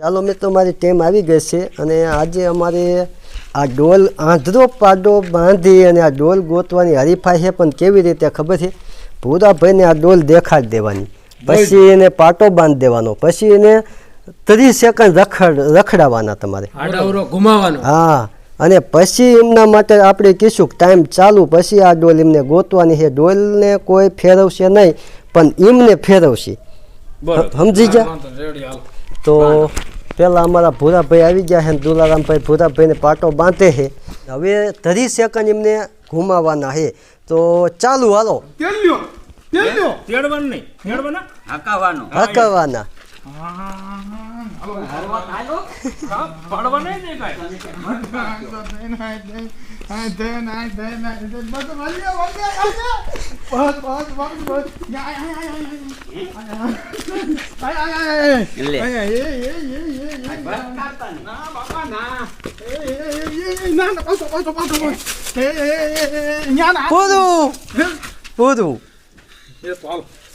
ચાલો મિત્રો મારી ટેમ આવી ગઈ છે અને આજે અમારે આ ડોલ આંધળો પાડો બાંધી અને આ ડોલ ગોતવાની હરીફાઈ છે પણ કેવી રીતે ખબર છે? ભૂરાભાઈને આ ડોલ દેખાડી દેવાની. પછી એને પાટો બાંધી દેવાનો. પછી એને ત્રીસ સેકન્ડ રખડ રખડાવવાના તમારે. હા અને પછી એમના માટે આપણે કહીશું ટાઈમ ચાલુ પછી આ ડોલ એમને ગોતવાની છે. ડોલને કોઈ ફેરવશે નહીં પણ એમને ફેરવશે. સમજી ગયા? તો પેલા અમારા ભૂરાભાઈ આવી ગયા છે ને દુલારામભાઈ ભૂરાભાઈને પાટો બાંધે છે. હવે ધરી સેકન્ડ એમને ઘુમાવાના છે. તો ચાલુ હાલો. હકાવાનો.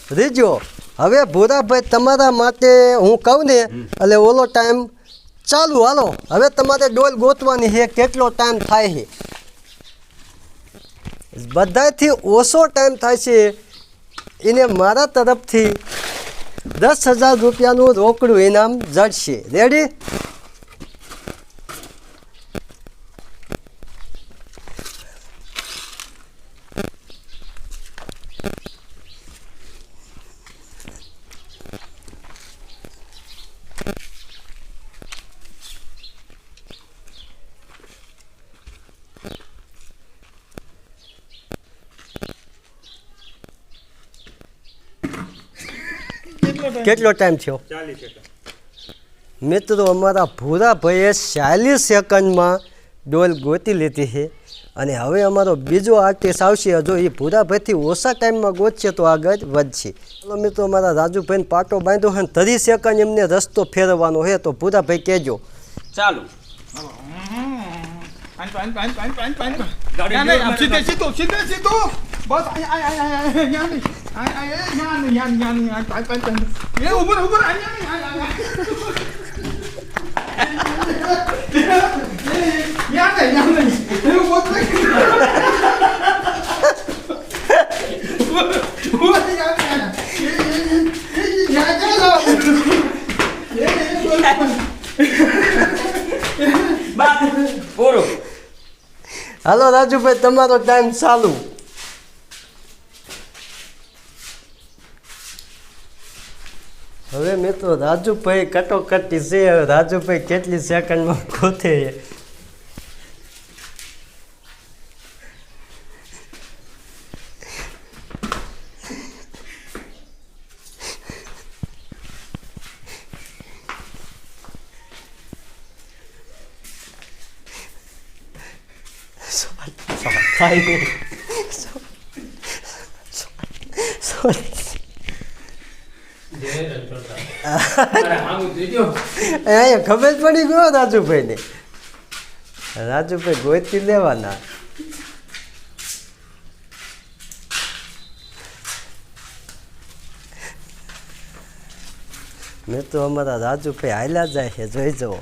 રીજો. હવે ભૂરાભાઈ, તમારા માટે હું કહું ને, એટલે ઓલો ટાઈમ ચાલુ, હાલો. હવે તમારે ડોલ ગોતવાની છે, કેટલો ટાઈમ થાય છે? બધાથી ઓછો ટાઈમ થાય છે. એને મારા તરફથી દસ હજાર રૂપિયાનું રોકડું ઇનામ જડશે. રેડી કેટલો ટાઈમ થયો? મિત્રો અમારા ભૂરાભાઈએ ચાલીસ સેકન્ડમાં ડોલ ગોતી લીધી છે. અને હવે અમારો બીજો આર્ટિસ્ટ આવશે. જો એ ભૂરાભાઈથી ઓછા ટાઈમમાં ગોતશે તો આગળ વધશે. ચાલો મિત્રો અમારા રાજુભાઈને પાટો બાંધ્યો છે ને ત્રીસ સેકન્ડ એમને રસ્તો ફેરવવાનો છે. તો ભૂરાભાઈ કહેજો. ચાલો. સીધે સીધો સીધે સીધું. બસ અહીંયા અહીંયા અહીંયા અહીંયા અહીંયા અહીંયા અહીંયા એ ઊભો ઊભો અહીંયા યા ને યા ને એ ઊભો પૂરું હાલો રાજુભાઈ તમારો ટાઈમ ચાલુ હવે મિત્રો રાજુભાઈ કટોકટી છે હવે રાજુભાઈ કેટલી સેકન્ડમાં ગોતે થાય નહીં સોરી. અહીંયા ખબર પડી ગયો રાજુભાઈને. રાજુભાઈ ગોતી લેવાના. મેં તો અમારા રાજુભાઈ હાલ્યા જાય છે, જોઈ જવો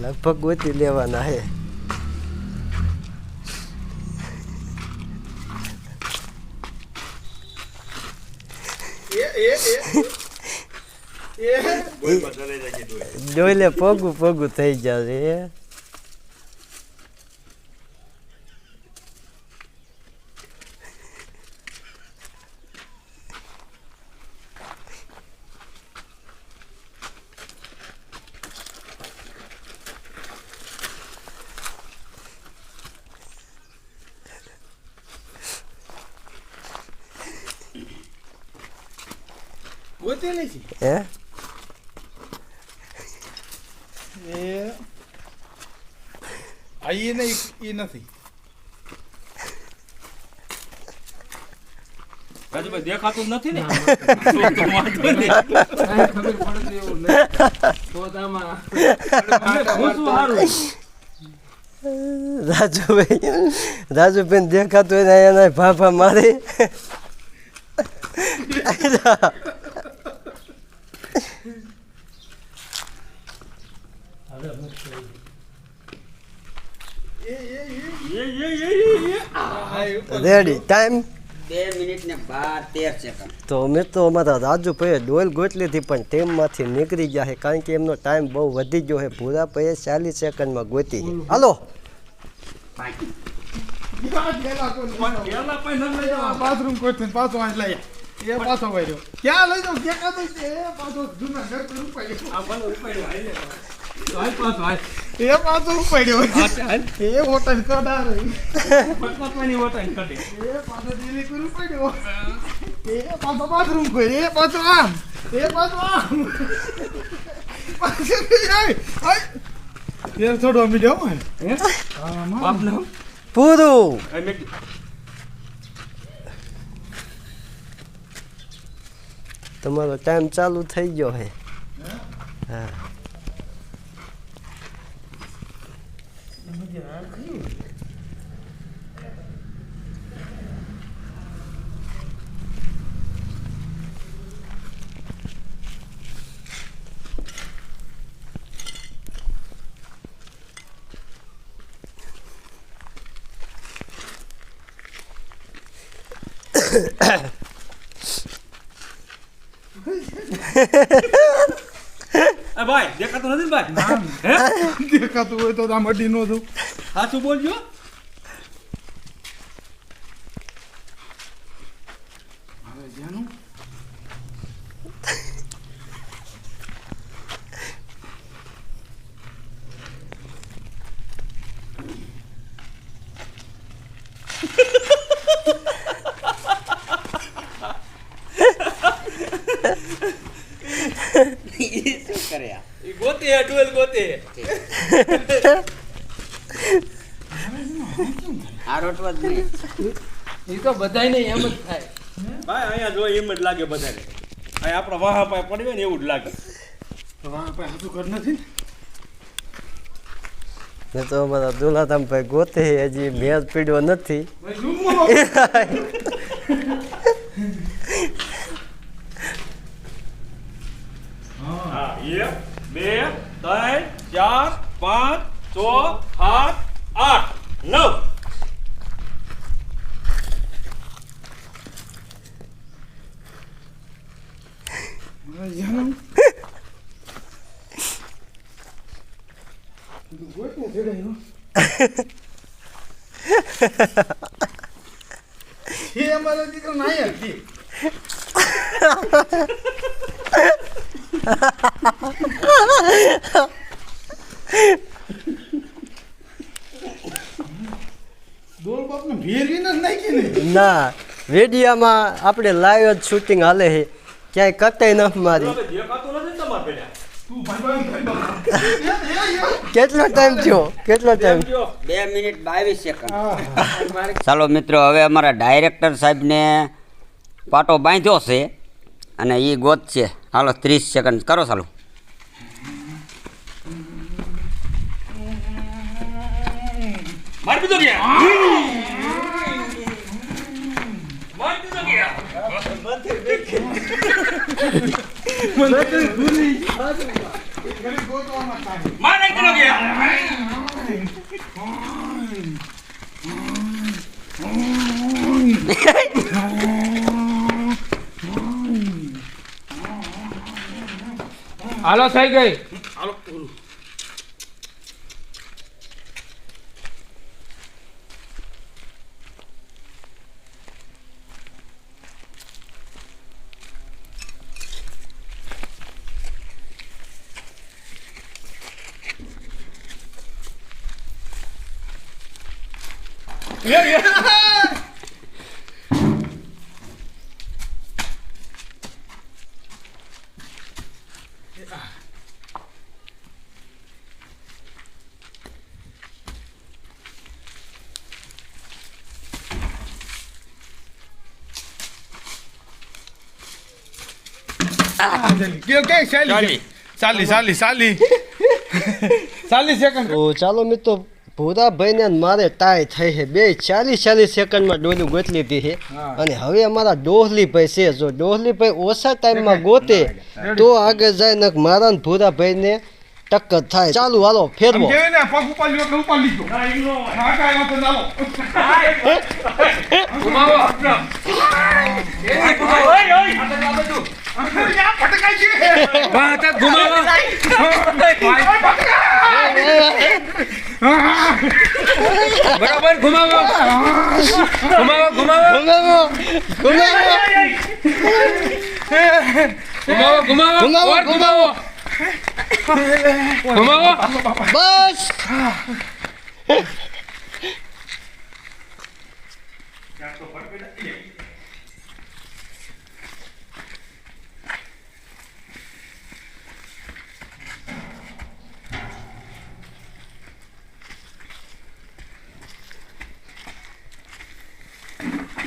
લગભગ ગોતી લેવાના હે ડોલે પગું પગું થઈ જશે હે? એ? આ એ નહીં એ નથી. રાજુભાઈ દેખાતું નથી ને? નહીં. કાંઈ ખબર પડતી એવું નહીં તો તો આમાં હું શું હારું. રાજુભાઈ રાજુભાઈ દેખાતું હોય ને એના ભાભા મારે. એ એ એ આ એ રેડી ટાઈમ બે મિનિટ ને બાર તેર સેકન્ડ તો અમે તો અમારા રાજુભાઈએ ડોલ ગોતલી હતી પણ ટીમમાંથી નીકળી ગયા છે કારણ કે એમનો ટાઈમ બહુ વધી ગયો છે. ભૂરાભાઈએ ચાલીસ સેકન્ડમાં ગોતી છે. હાલો. બાથરૂમ પાછો આજ લઈ એ પાછો વાર્યો ક્યાં લઈ જાઉં ક્યાં કાં તો એ પાછો જૂના ઘર પર ઉપાડ્યો. આ ભલે ઉપાડ્યો, હાલ લે. હાલ એ પાછો ઉપાડ્યો એ હોટલ કડાર પટપટવાની વટાણ કાઢે. એ પાછો દિલ્હી પર ઉપાડ્યો એ પાછો બાથરૂમ કોઈ એ પાછો આમ. એ પાછો આમ. પાછો આય આય એ થોડો મીડિયો હોય હે? બાપને? હું? પૂરું તમારો ટાઈમ ચાલુ થઈ ગયો હે. હા. 什么地儿？可以。咳咳。આ ભાઈ દેખાતું નથી ને ભાઈ? હે? દેખાતું હોય તો આમ અડી નો છું સાચું બોલજો હવે જાનું શું કરે આ? ઈ ગોતે હે, ગોતે. આ રોટવા જ નહીં. એ તો બધાયને એમ જ થાય. ભાઈ અહીંયા જો એમ જ લાગે બધાને. અહીંયા આપણા વાહા પાય પડી ને એવું જ લાગે. વાહ પાય હાથું ઘર નથી? ને મેં તો અમારા દુલાધામભાઈ ગોતે હજી મેચ પીડ્યો નથી. હા બે ત્રણ ચાર પાંચ છ સાત આઠ નવ. એ અમારા દીકરો નાય હતી ને? વેડિયામાં આપણે લાઈવ જ શૂટિંગ હાલે છે. ક્યાંય કટાઈ ન મારી. કેટલો ટાઈમ થયો? કેટલો ટાઈમ બે મિનિટ બાવીસ સેકન્ડ ચાલો મિત્રો હવે અમારા ડાયરેક્ટર સાહેબને પાટો બાંધ્યો છે. અને એ ગોત છે હાલો ત્રીસ સેકન્ડ કરો ચાલુ મારી દીધો ગયા મારી દીધો ગયા ઘડી ગોતવામાં થાય. મારી દીધો ગયા હાલો થઈ ગઈ હાલો પૂરું કે કે ચાલી ચાલી ચાલી ચાલી ચાલી સેકન્ડ તો ચાલો મિત્રો ભૂરાભાઈને ને મારે ટાઈ થઈ છે બે ચાલીસ ચાલીસ સેકન્ડમાં ડોલું ગોતલી લીધી છે હા. અને હવે અમારા ડોહલીભાઈ છે જો ડોહલીભાઈ ઓછા ટાઈમમાં ગોતે તો આગળ જાય ને મારા ને ભૂરાભાઈને ટક્કર થાય ચાલુ હાલો ફેરવો કેવાય બરાબર ઘુમાવો ઘુમાવો, ઘુમાવો ઘુમાવો. બસ.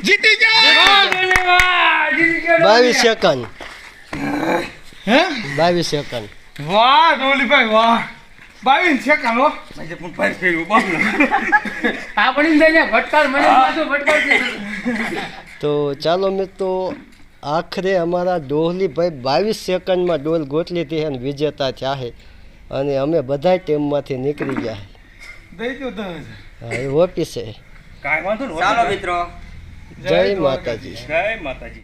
જીતી ગયા! બાવીસ સેકન્ડ. હે? બાવીસ સેકન્ડ. વાહ ડોલીભાઈ વાહ. બાવીસ સેકન્ડ હો. તો ચાલો મિત્રો આખરે અમારા ડોહલીભાઈ બાવીસ સેકન્ડમાં ડોલ ગોટલી હતી અને વિજેતા થયા છે. અને અમે બધા ટીમમાંથી નીકળી ગયા દઈ દો દસ છે ઓફિસે. કાંઈ વાંધો ચાલો મિત્રો જય માતાજી. જય માતાજી.